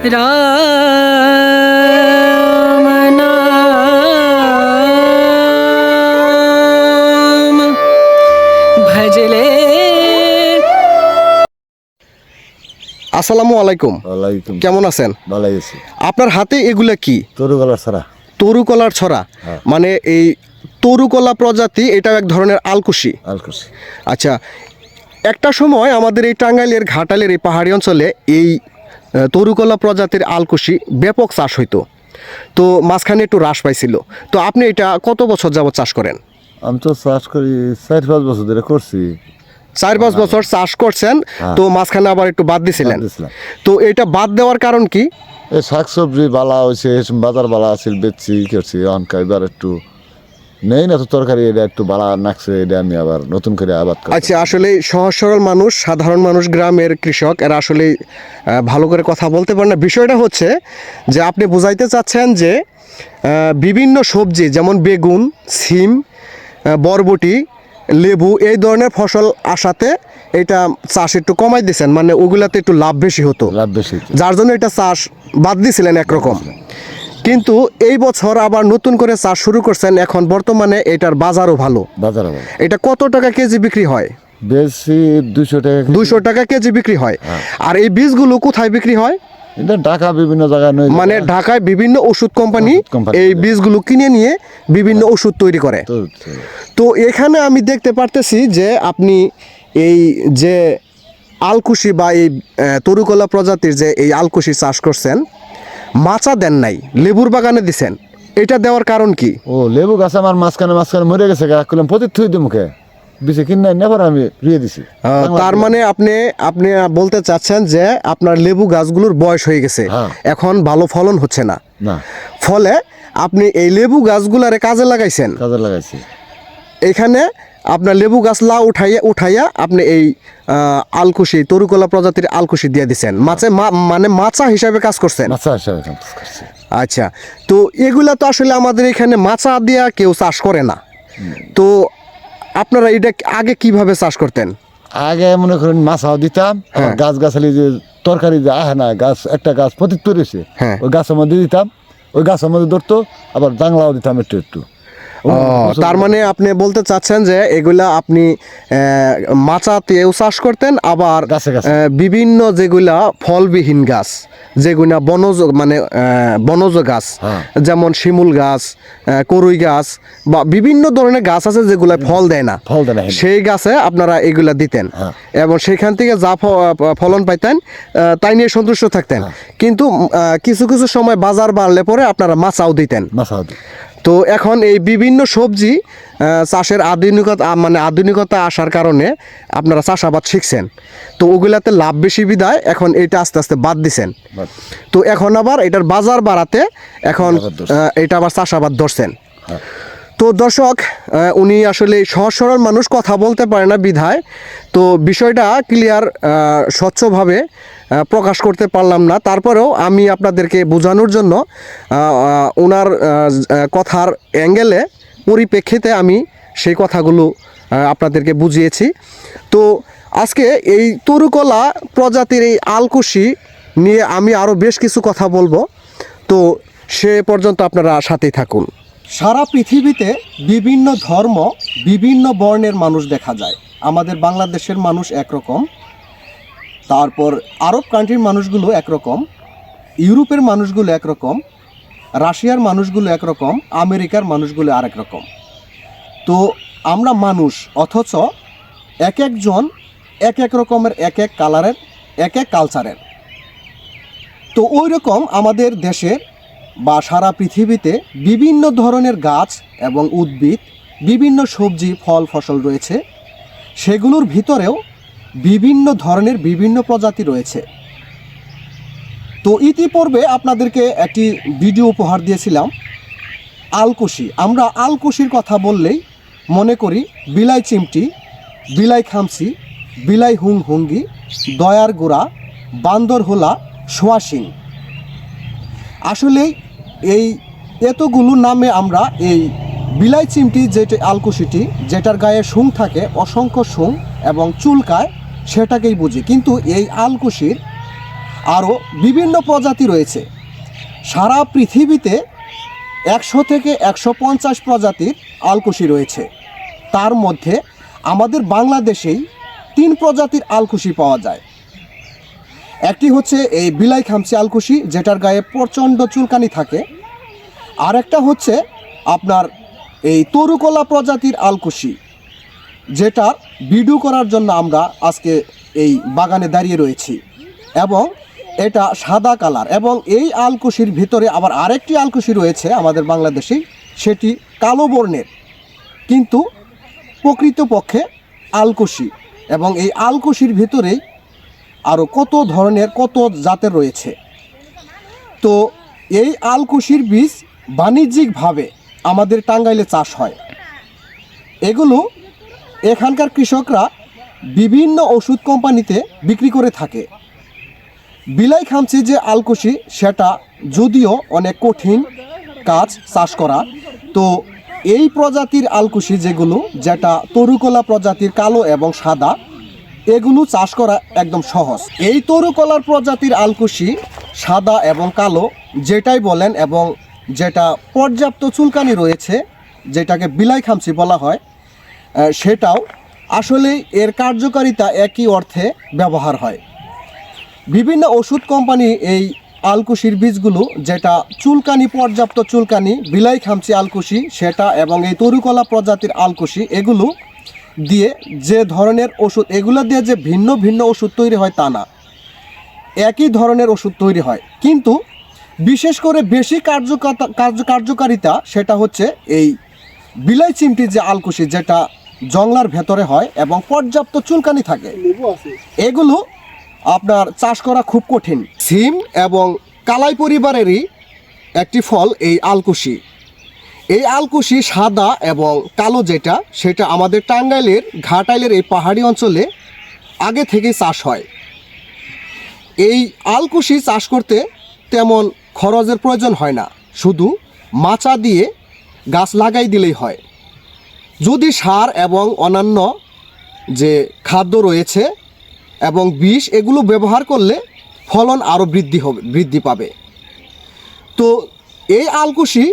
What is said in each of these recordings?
রাম নাম ভজলে আসসালামু আলাইকুম। ওয়ালাইকুম। কেমন আছেন? ভালো আছি। আপনার হাতে এগুলা কি? তরু গলার ছাড়া। তরুকলার ছড়া। হ্যাঁ। মানে এই তরুকলা প্রজাতি এটাও এক ধরনের আলকুশি। আলকুশি। আচ্ছা একটা সময় আমাদের এই টাঙ্গাইলের ঘাটালের এই পাহাড়ি অঞ্চলে এই তরুকলা প্রজাতির আলকুশি ব্যাপক চাষ হইতো। তো মাঝখানে একটু হ্রাস পাইছিল। তো আপনি এটা কত বছর যাবত চাষ করেন? আমি তো চাষ করি চার পাঁচ বছর ধরে করছি। চার পাঁচ বছর চাষ করছেন হ্যাঁ। তো মাঝখানে আবার একটু বাদ দিছিলেন। তো এটা বাদ দেওয়ার কারণ কি? শাক সবজি বালা হয়েছে বাজার বালা আছিল বেচছি করছি অনকা এবার একটু নেই না তো তরকারি এটা একটু বালা নাকছে এটা আমি আবার নতুন করে আবাদ আচ্ছা আসলে সহজ সরল মানুষ সাধারণ মানুষ গ্রামের কৃষক এরা আসলে ভালো করে কথা বলতে পারে না। বিষয়টা হচ্ছে যে আপনি বুঝাইতে চাচ্ছেন যে বিভিন্ন সবজি যেমন বেগুন সিম বরবটি লেবু এই ধরনের ফসল আসাতে এটা চাষ একটু কমাই দিয়েছেন মানে ওগুলাতে একটু লাভ বেশি হতো। লাভ বেশি যার জন্য এটা চাষ বাদ দিয়েছিলেন একরকম। কিন্তু এই বছর আবার নতুন করে চাষ শুরু করছেন এখন বর্তমানে এটার বাজারও ভালো। বাজার এটা কত টাকা কেজি বিক্রি হয়? বেশি দুশো টাকা। দুইশো টাকা কেজি বিক্রি হয়। আর এই বীজগুলো কোথায় বিক্রি হয়? ঢাকা বিভিন্ন জায়গায় মানে ঢাকায় বিভিন্ন ওষুধ কোম্পানি এই বীজগুলো কিনে নিয়ে বিভিন্ন ওষুধ তৈরি করে। তো এখানে আমি দেখতে পারতেছি যে আপনি এই যে আলকুশি বা এই তরুকলা প্রজাতির যে এই আলকুশি চাষ করছেন মাচা দেন নাই লেবুর বাগানে দিছেন। এটা দেওয়ার কারণ কি? ও লেবু গাছ আমার মাঝখানে মাঝখানে মরে গেছে গা করলাম প্রতি থুই দিই মুখে বিছে কিনে নেবার আমি রুয়ে দিছি। তার মানে আপনি আপনি বলতে চাচ্ছেন যে আপনার লেবু গাছগুলোর বয়স হয়ে গেছে। হ্যাঁ। এখন ভালো ফলন হচ্ছে না। না। ফলে আপনি এই লেবু গাছগুলারে কাজে লাগাইছেন। কাজে লাগাইছি। এখানে আপনার লেবু গাছ লা উঠাইয়া উঠাইয়া আপনি এই আলকুশি তরুকলা প্রজাতির আলকুশি দিয়ে দিছেন। মাছে মানে মাচা হিসাবে কাজ করছেন? মাছা হিসাবে কাজ করছি। আচ্ছা তো এগুলা তো আসলে আমাদের এখানে মাছা দিয়া কেউ চাষ করে না। তো আপনারা এটা আগে কীভাবে চাষ করতেন? আগে মনে করেন মাছাও দিতাম হ্যাঁ। গাছ গাছালি যে তরকারি যে আহে না গাছ একটা গাছ পতিত রয়েছে হ্যাঁ। ওই গাছের মধ্যে দিতাম ওই গাছের মধ্যে ধরতো আবার জাংলাও দিতাম একটু একটু। তার মানে আপনি বলতে চাচ্ছেন যে এগুলা আপনি মাচাতেও চাষ করতেন আবার বিভিন্ন যেগুলা ফলবিহীন গাছ যেগুলা বনজ মানে বনজ গাছ হ্যাঁ। যেমন শিমুল গাছ করই গাছ বা বিভিন্ন ধরনের গাছ আছে যেগুলা ফল দেয় না ফল দেয় না। সেই গাছে আপনারা এগুলা দিতেন হ্যাঁ। এবং সেখান থেকে যা ফলন পাইতেন তাই নিয়ে সন্তুষ্ট থাকতেন হ্যাঁ। কিন্তু কিছু কিছু সময় বাজার বাড়লে পরে আপনারা মাছাও দিতেন তো এখন এই বিভিন্ন সবজি চাষের আধুনিকতা মানে আধুনিকতা আসার কারণে আপনারা চাষাবাদ শিখছেন। তো ওগুলাতে লাভ বেশি বিদায় এখন এটা আস্তে আস্তে বাদ দিছেন। তো এখন আবার এটার বাজার বাড়াতে এখন এটা আবার চাষাবাদ ধরছেন। হ্যাঁ। তো দর্শক উনি আসলে সহজ সরল মানুষ, কথা বলতে পারে না বিধায়। তো বিষয়টা ক্লিয়ার স্বচ্ছভাবে প্রকাশ করতে পারলাম না। তারপরেও আমি আপনাদেরকে বোঝানোর জন্য ওনার কথার অ্যাঙ্গেলে পরিপ্রেক্ষিতে আমি সেই কথাগুলো আপনাদেরকে বুঝিয়েছি। তো আজকে এই তরুকলা প্রজাতির এই আলকুশি নিয়ে আমি আরও বেশ কিছু কথা বলব। তো সে পর্যন্ত আপনারা সাথেই থাকুন। সারা পৃথিবীতে বিভিন্ন ধর্ম, বিভিন্ন বর্ণের মানুষ দেখা যায়। আমাদের বাংলাদেশের মানুষ একরকম, তারপর আরব কান্ট্রির মানুষগুলো একরকম, ইউরোপের মানুষগুলো একরকম, রাশিয়ার মানুষগুলো একরকম, আমেরিকার মানুষগুলো আরেক রকম। তো আমরা মানুষ, অথচ এক একজন এক এক রকমের, এক এক কালারের এক এক কালচারের তো ওই রকম আমাদের দেশের বা সারা পৃথিবীতে বিভিন্ন ধরনের গাছ এবং উদ্ভিদ, বিভিন্ন সবজি, ফল, ফসল রয়েছে। সেগুলোর ভিতরেও বিভিন্ন ধরনের বিভিন্ন প্রজাতি রয়েছে। তো ইতিপূর্বে আপনাদেরকে একটি ভিডিও উপহার দিয়েছিলাম। আলকুশি। আমরা আলকুশির কথা বললেই মনে করি বিলাই চিমটি, বিলাই খামসি বিলাই হুং হুঙ্গি, দয়ার গোড়া বান্দর হোলা সোয়াশিং আসলে এই এতগুলো নামে আমরা এই বিলাই চিমটি যেটি আলকুশিটি, যেটার গায়ে শুং থাকে, অসংখ্য শুং এবং চুলকায়, সেটাকেই বুঝি। কিন্তু এই আলকুশির আরও বিভিন্ন প্রজাতি রয়েছে। সারা পৃথিবীতে একশো থেকে একশো পঞ্চাশ প্রজাতির আলকুশি রয়েছে। তার মধ্যে আমাদের বাংলাদেশেই তিন প্রজাতির আলকুশি পাওয়া যায়। একটি হচ্ছে এই বিলাই খামচি আলকুশি, যেটার গায়ে প্রচণ্ড চুলকানি থাকে। আর একটা হচ্ছে আপনার এই তরুকলা প্রজাতির আলকুশি, যেটার বিডু করার জন্য আমরা আজকে এই বাগানে দাঁড়িয়ে রয়েছি। এবং এটা সাদা কালার এবং এই আলকুশির ভিতরে আবার আরেকটি আলকুশি রয়েছে আমাদের বাংলাদেশে, সেটি কালো বর্ণের। কিন্তু প্রকৃতপক্ষে আলকুশি এবং এই আলকুশির ভিতরেই আরও কত ধরনের, কত জাতের রয়েছে। তো এই আলকুশির বীজ বাণিজ্যিকভাবে আমাদের টাঙ্গাইলে চাষ হয়। এগুলো এখানকার কৃষকরা বিভিন্ন ওষুধ কোম্পানিতে বিক্রি করে থাকে। বিলাই খামচি যে আলকুশি, সেটা যদিও অনেক কঠিন কাজ চাষ করা। তো এই প্রজাতির আলকুশি যেগুলো, যেটা তরুকলা প্রজাতির কালো এবং সাদা এগুলো চাষ করা একদম সহজ। এই তরুকলার প্রজাতির আলকুশি সাদা এবং কালো, যেটাই বলেন এবং যেটা পর্যাপ্ত চুলকানি রয়েছে, যেটাকে বিলাই খামচি বলা হয় সেটাও আসলে এর কার্যকারিতা একই অর্থে ব্যবহার হয়। বিভিন্ন ওষুধ কোম্পানি এই আলকুশির বীজগুলো, যেটা চুলকানি, পর্যাপ্ত চুলকানি বিলাই খামচি আলকুশি, সেটা এবং এই তরুকলা প্রজাতির আলকুশি, এগুলো দিয়ে যে ধরনের ওষুধ, এগুলো দিয়ে যে ভিন্ন ভিন্ন ওষুধ তৈরি হয় তা না। একই ধরনের ওষুধ তৈরি হয়। কিন্তু বিশেষ করে বেশি কার্য, কার্যকারিতা সেটা হচ্ছে এই বিলাই চিমটি যে আলকুশি, যেটা জংলার ভেতরে হয় এবং পর্যাপ্ত চুলকানি থাকে। এগুলো আপনার চাষ করা খুব কঠিন। সিম এবং কালাই পরিবারেরই একটি ফল এই আলকুশি। এই আলকুশি সাদা এবং কালো যেটা, সেটা আমাদের টাঙ্গাইলের ঘাটাইলের এই পাহাড়ি অঞ্চলে আগে থেকেই চাষ হয়। এই আলকুশি চাষ করতে তেমন খরচের প্রয়োজন হয় না, শুধু মাচা দিয়ে গাছ লাগাই দিলেই হয়। যদি সার এবং অন্যান্য যে খাদ্য রয়েছে এবং বিষ, এগুলো ব্যবহার করলে ফলন আরও বৃদ্ধি হবে, বৃদ্ধি পাবে। তো এই আলকুশি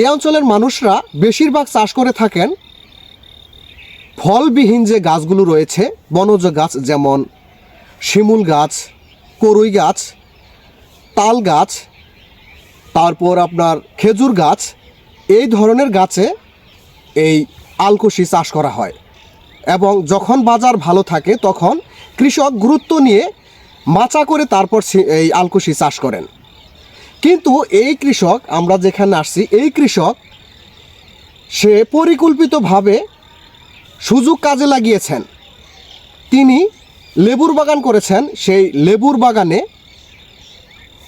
এই অঞ্চলের মানুষরা বেশিরভাগ চাষ করে থাকেন ফলবিহীন যে গাছগুলো রয়েছে, বনজ গাছ যেমন শিমুল গাছ, করই গাছ, তাল গাছ, তারপর আপনার খেজুর গাছ, এই ধরনের গাছে এই আলকুশি চাষ করা হয়। এবং যখন বাজার ভালো থাকে, তখন কৃষক গুরুত্ব নিয়ে মাচা করে তারপর এই আলকুশি চাষ করেন। কিন্তু এই কৃষক, আমরা যেখানে আসছি, এই কৃষক, সে পরিকল্পিতভাবে সুযোগ কাজে লাগিয়েছেন। তিনি লেবুর বাগান করেছেন। সেই লেবুর বাগানে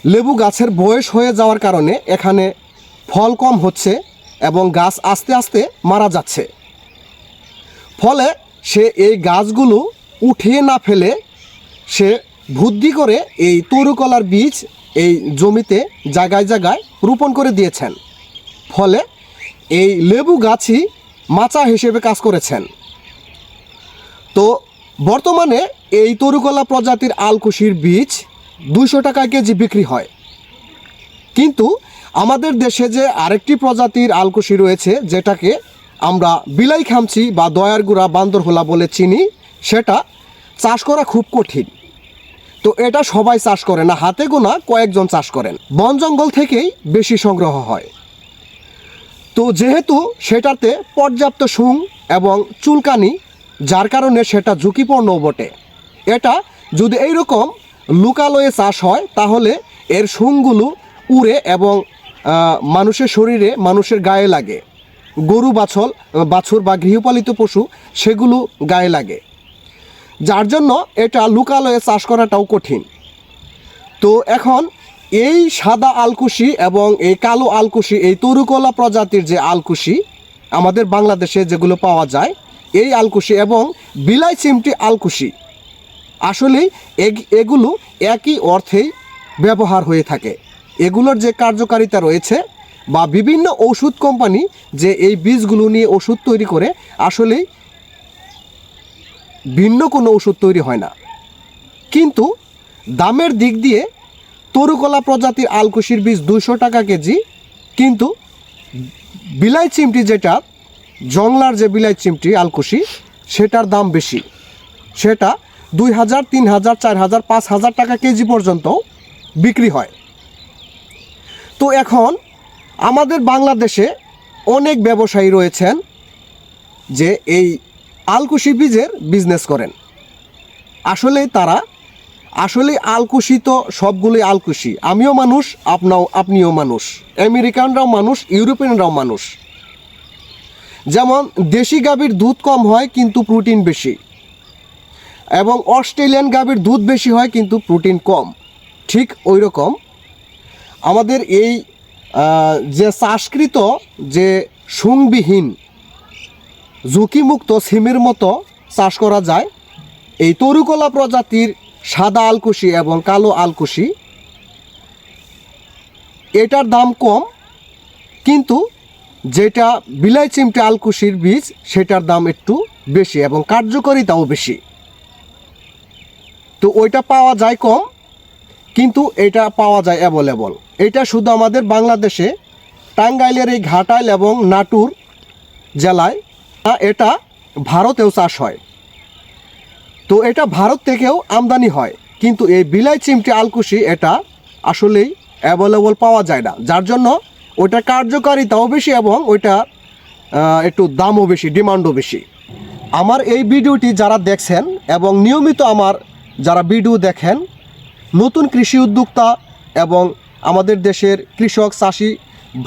লেবু গাছের বয়স হয়ে যাওয়ার কারণে এখানে ফল কম হচ্ছে এবং গাছ আস্তে আস্তে মারা যাচ্ছে। ফলে সে এই গাছগুলো উঠিয়ে না ফেলে সে বুদ্ধি করে এই তরুকলার বীজ এই জমিতে জায়গায় জায়গায় রোপণ করে দিয়েছেন। ফলে এই লেবু গাছই মাচা হিসেবে কাজ করেছেন। তো বর্তমানে এই তরুকলা প্রজাতির আলকুশির বীজ দুইশো টাকা কেজি বিক্রি হয়। কিন্তু আমাদের দেশে যে আরেকটি প্রজাতির আলকুশি রয়েছে, যেটাকে আমরা বিলাই খামচি বা দয়ার গুড়া বান্দরহোলা বলে চিনি, সেটা চাষ করা খুব কঠিন। তো এটা সবাই চাষ করে না, হাতে গোনা কয়েকজন চাষ করেন। বন জঙ্গল থেকেই বেশি সংগ্রহ হয়। তো যেহেতু সেটাতে পর্যাপ্ত সুং এবং চুলকানি, যার কারণে সেটা ঝুঁকিপূর্ণ বটে। এটা যদি এইরকম লুকালয়ে চাষ হয়, তাহলে এর সুংগুলো উড়ে এবং মানুষের শরীরে মানুষের গায়ে লাগে। গরু, বাছল, বাছুর বা গৃহপালিত পশু, সেগুলো গায়ে লাগে। যার জন্য এটা লুকালয়ে চাষ করাটাও কঠিন। তো এখন এই সাদা আলকুশি এবং এই কালো আলকুশি, এই তরুকলা প্রজাতির যে আলকুশি আমাদের বাংলাদেশে যেগুলো পাওয়া যায়, এই আলকুশি এবং বিলাই চিমটি আলকুশি আসলেই এগ- এগুলো একই অর্থেই ব্যবহার হয়ে থাকে। এগুলোর যে কার্যকারিতা রয়েছে বা বিভিন্ন ওষুধ কোম্পানি যে এই বীজগুলো নিয়ে ওষুধ তৈরি করে, আসলেই ভিন্ন কোনো ওষুধ তৈরি হয় না। কিন্তু দামের দিক দিয়ে তরুকলা প্রজাতির আলকুশির বীজ দুশো টাকা কেজি, কিন্তু বিলাই চিমটি যেটা, জংলার যে বিলাই চিমটি আলকুশি সেটার দাম বেশি। সেটা দুই হাজার, তিন হাজার, চার হাজার, পাঁচ হাজার টাকা কেজি পর্যন্ত বিক্রি হয়। তো এখন আমাদের বাংলাদেশে অনেক ব্যবসায়ী রয়েছেন যে এই আলকুশি বীজের বিজনেস করেন। আসলে তারা আসলে আলকুশি তো সবগুলোই আলকুশি। আমিও মানুষ, আপনাও, আপনিও মানুষ। আমেরিকানরাও মানুষ, ইউরোপিয়ানরাও মানুষ। যেমন, দেশি গাভীর দুধ কম হয়, কিন্তু প্রোটিন বেশি। এবং অস্ট্রেলিয়ান গাভীর দুধ বেশি হয়, কিন্তু প্রোটিন কম। ঠিক ওই রকম আমাদের এই যে চাষকৃত যে সুংবিহীন ঝুঁকিমুক্ত সিমের মতো চাষ করা যায়। এই তরুকলা প্রজাতির সাদা আলকুশি এবং কালো আলকুশি, এটার দাম কম, কিন্তু যেটা বিলাই চিমটে আলকুশির বীজ, সেটার দাম একটু বেশি এবং কার্যকারিতাও বেশি। তো ওইটা পাওয়া যায় কম, কিন্তু এটা পাওয়া যায় অ্যাভেলেবল এটা শুধু আমাদের বাংলাদেশে টাঙ্গাইলের এই ঘাটাইল এবং নাটুর জেলায় এটা ভারতেও চাষ হয়। তো এটা ভারত থেকেও আমদানি হয়। কিন্তু এই বিলাই চিমটি আলকুশি এটা আসলেই অ্যাভেলেবল পাওয়া যায় না। যার জন্য ওইটা কার্যকারিতাও বেশি এবং ওইটা একটু দামও বেশি, ডিমান্ডও বেশি। আমার এই ভিডিওটি যারা দেখছেন এবং নিয়মিত আমার যারা ভিডিও দেখেন, নতুন কৃষি উদ্যোক্তা এবং আমাদের দেশের কৃষক চাষি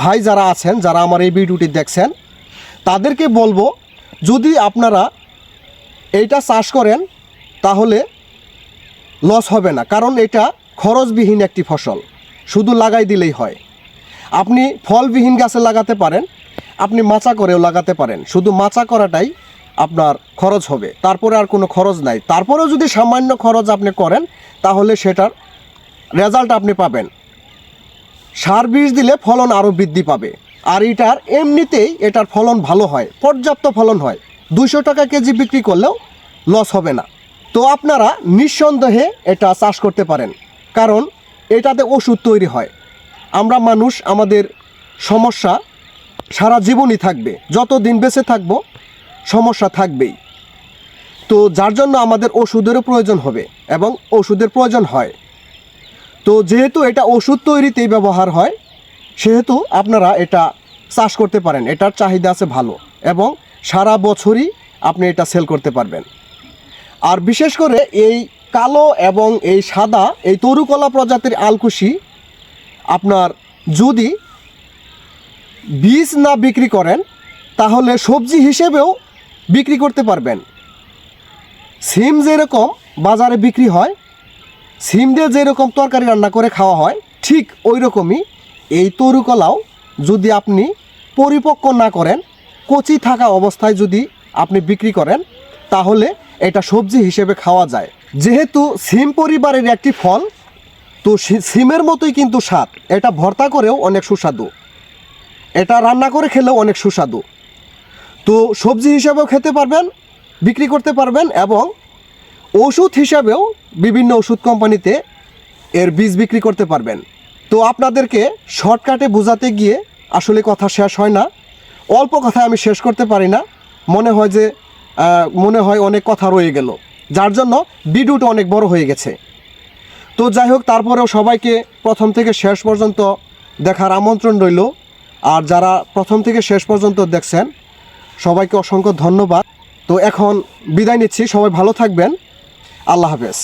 ভাই যারা আছেন, যারা আমার এই ভিডিওটি দেখছেন, তাদেরকে বলব যদি আপনারা এইটা চাষ করেন, তাহলে লস হবে না, কারণ এটা খরচবিহীন একটি ফসল। শুধু লাগাই দিলেই হয়। আপনি ফলবিহীন গাছে লাগাতে পারেন, আপনি মাচা করেও লাগাতে পারেন। শুধু মাচা করাটাই আপনার খরচ হবে। তারপরে আর কোনো খরচ নাই। তারপরেও যদি সামান্য খরচ আপনি করেন, তাহলে সেটার রেজাল্ট আপনি পাবেন। সার বীজ দিলে ফলন আরও বৃদ্ধি পাবে। আর এটার এমনিতেই এটার ফলন ভালো হয়, পর্যাপ্ত ফলন হয়। দুশো টাকা কেজি বিক্রি করলেও লস হবে না। তো আপনারা নিঃসন্দেহে এটা চাষ করতে পারেন, কারণ এটাতে ওষুধ তৈরি হয়। আমরা মানুষ, আমাদের সমস্যা সারা জীবনই থাকবে। যত দিন বেঁচে থাকব, সমস্যা থাকবেই। তো যার জন্য আমাদের ওষুধেরও প্রয়োজন হবে এবং ওষুধের প্রয়োজন হয়। তো যেহেতু এটা ওষুধ তৈরিতেই ব্যবহার হয় সেহেতু আপনারা এটা চাষ করতে পারেন, এটার চাহিদা আছে ভালো এবং সারা বছরই আপনি এটা সেল করতে পারবেন। আর বিশেষ করে এই কালো এবং এই সাদা, এই তরুকলা প্রজাতির আলকুশি আপনার যদি বীজ না বিক্রি করেন, তাহলে সবজি হিসেবেও বিক্রি করতে পারবেন। সিম যেরকম বাজারে বিক্রি হয়, সিম দিয়ে যেরকম তরকারি রান্না করে খাওয়া হয়, ঠিক ওই রকমই এই তরুকলাও যদি আপনি পরিপক্ক না করেন, কচি থাকা অবস্থায় যদি আপনি বিক্রি করেন, তাহলে এটা সবজি হিসেবে খাওয়া যায়। যেহেতু সিম পরিবারের একটি ফল, তো সিমের মতোই কিন্তু স্বাদ। এটা ভর্তা করেও অনেক সুস্বাদু। এটা রান্না করে খেলেও অনেক সুস্বাদু। তো সবজি হিসাবেও খেতে পারবেন, বিক্রি করতে পারবেন এবং ওষুধ হিসাবেও বিভিন্ন ওষুধ কোম্পানিতে এর বীজ বিক্রি করতে পারবেন। তো আপনাদেরকে শর্টকাটে বোঝাতে গিয়ে আসলে কথা শেষ হয় না। অল্প কথায় আমি শেষ করতে পারি না। মনে হয় যে মনে হয় অনেক কথা রয়ে গেল। যার জন্য ভিডিওটা অনেক বড় হয়ে গেছে। তো যাই হোক, তারপরেও সবাইকে প্রথম থেকে শেষ পর্যন্ত দেখার আমন্ত্রণ রইল। আর যারা প্রথম থেকে শেষ পর্যন্ত দেখছেন, সবাইকে অসংখ্য ধন্যবাদ। তো এখন বিদায় নিচ্ছি। সবাই ভালো থাকবেন। আল্লাহ হাফেজ।